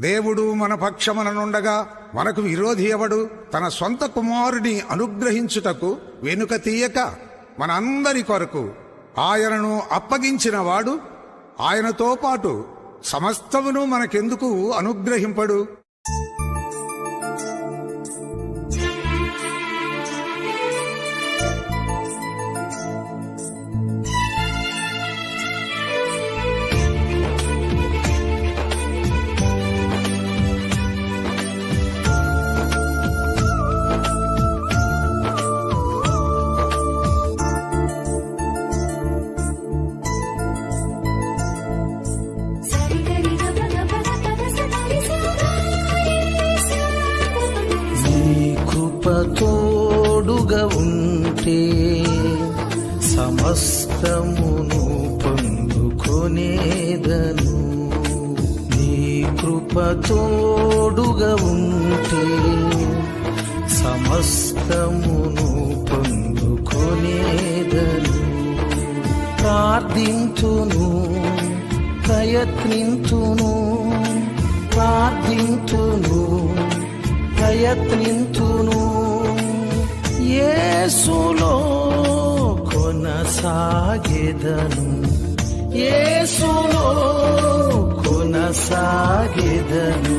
దేవుడు మన పక్షమననుండగా మనకు విరోధి ఎవడు తన సొంత కుమారుని అనుగ్రహించుటకు వెనుక తీయక మనందరి కొరకు ఆయనను అప్పగించినవాడు. ఆయనతో పాటు సమస్తమును మనకెందుకు అనుగ్రహింపడు? కృప తోడుగా ఉంటే సమస్తమును పొందుకొనేదను. నీ కృప తోడుగా ఉంటే సమస్తమును పొందుకొనేదను. ప్రార్థించును ప్రయత్నించును ప్రార్థించును ప్రయత్నించును. యేసులో కొనసాగెదను. యేసులో కొనసాగెదను.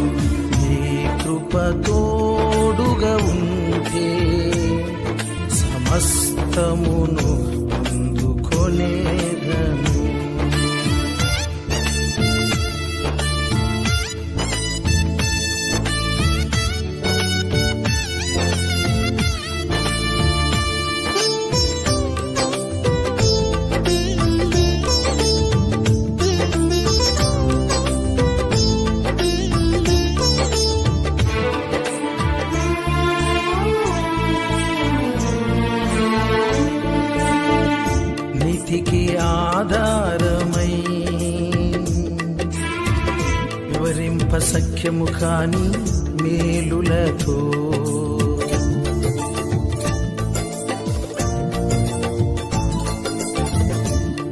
నీ కృప తోడుగా ఉంటే సమస్తము సఖ్యము కాని మేలులతో.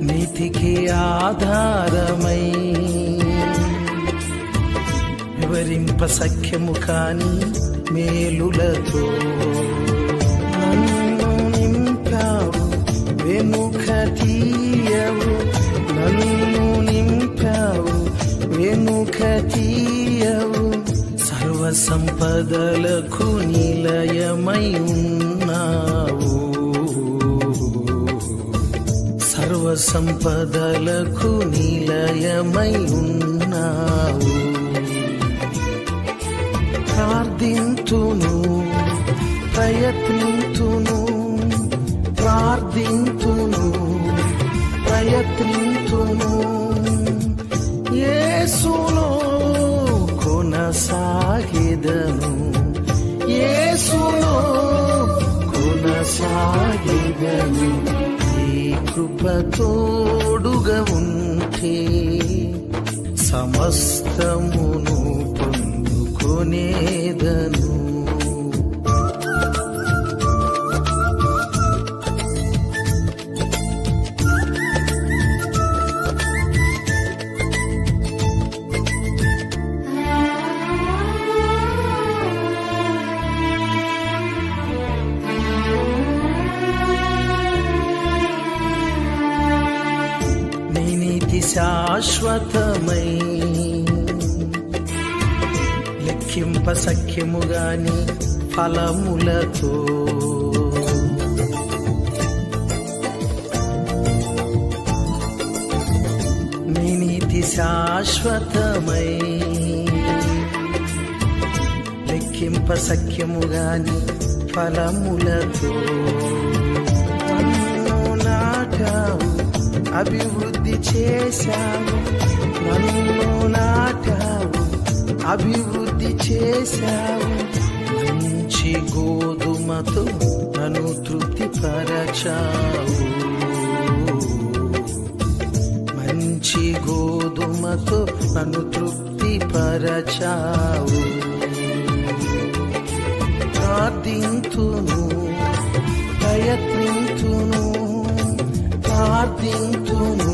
నీతికి ఆధారమై వివరింప సఖ్యము కాని మేలులతో. నన్ను నింపావు వెనుక తీయవు సంపదలకు నిలయమై ఉన్నావు సర్వ సంపదలకు నిలయమై ఉన్నావు ప్రార్థింతును ప్రయత్నింతును ప్రార్థింతును ప్రయత్నింతును. కొనసాగిదను యేసులో కొనసాగిదను ఈ కృప తోడుగా ఉంటే సమస్తమును శాశ్వతమై. లెక్కింప సఖ్యముగాని ఫలములతో. నీ నీతి శాశ్వతమై. లెక్కింప సఖ్యముగాని ఫలములతో. నాటావు అభివృద్ధి చేశావు నన్ను నాటావు అభివృద్ధి చేశావు. మంచి గోధుమతో నన్ను తృప్తిపరచావు. మంచి గోధుమతో నన్ను తృప్తిపరచావు. ప్రార్థింతును ప్రయత్నింతును. ప్రార్థింతును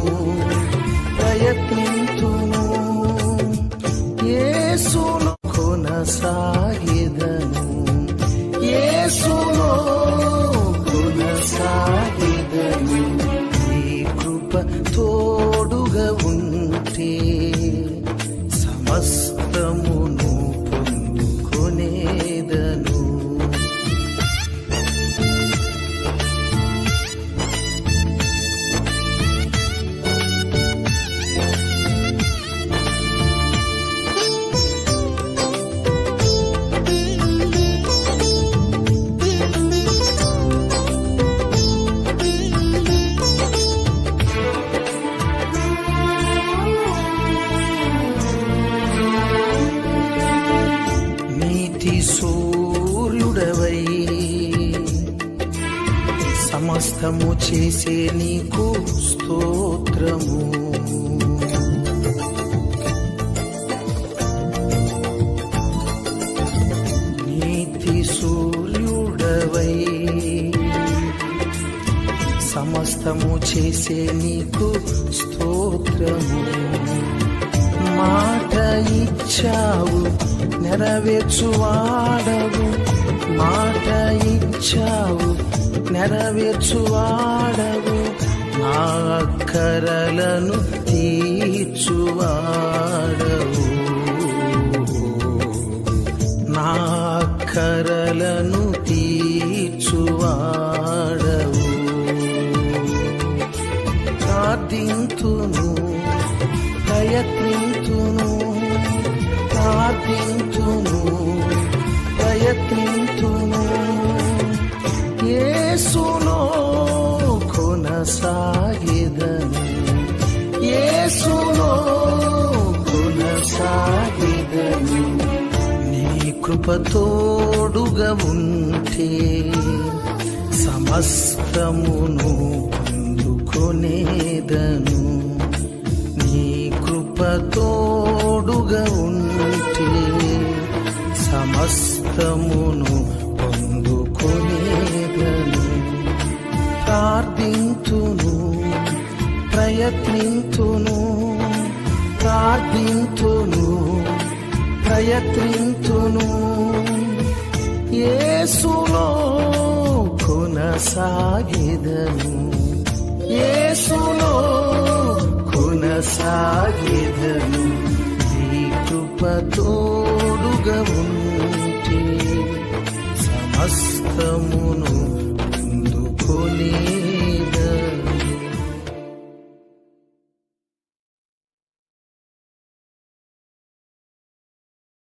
ప్రయత్నింతును. యేసులో కొనసాగెదను యేసులో నీతి సూర్యుడవై. సమస్తము చేసే నీకు స్తోత్రము. నీతి సూర్యుడవై. సమస్తము చేసే నీకు స్తోత్రము. మాట ఇచ్చావు నెరవేర్చువాడవు మాట ఇచ్చావు. నెరవేర్చువాడవు నా అక్కరలను తీర్చువాడవు. నా అక్కరలను తీర్చువాడవు. ప్రార్థింతును ప్రయత్నింతును ప్రార్థింతును. కృపతోడుగా ఉంటే సమస్తమును పొందుకొనేదను. నీ కృపతోడుగా ఉంటే సమస్తమును పొందుకొనేదను. ప్రార్థింతును ప్రయత్నింతును ప్రార్థింతును ప్రయత్నింతును. ఏసులో కొనసాగిదను. ఏసులో కొనసాగిదను. ఈ కృప తోడుగా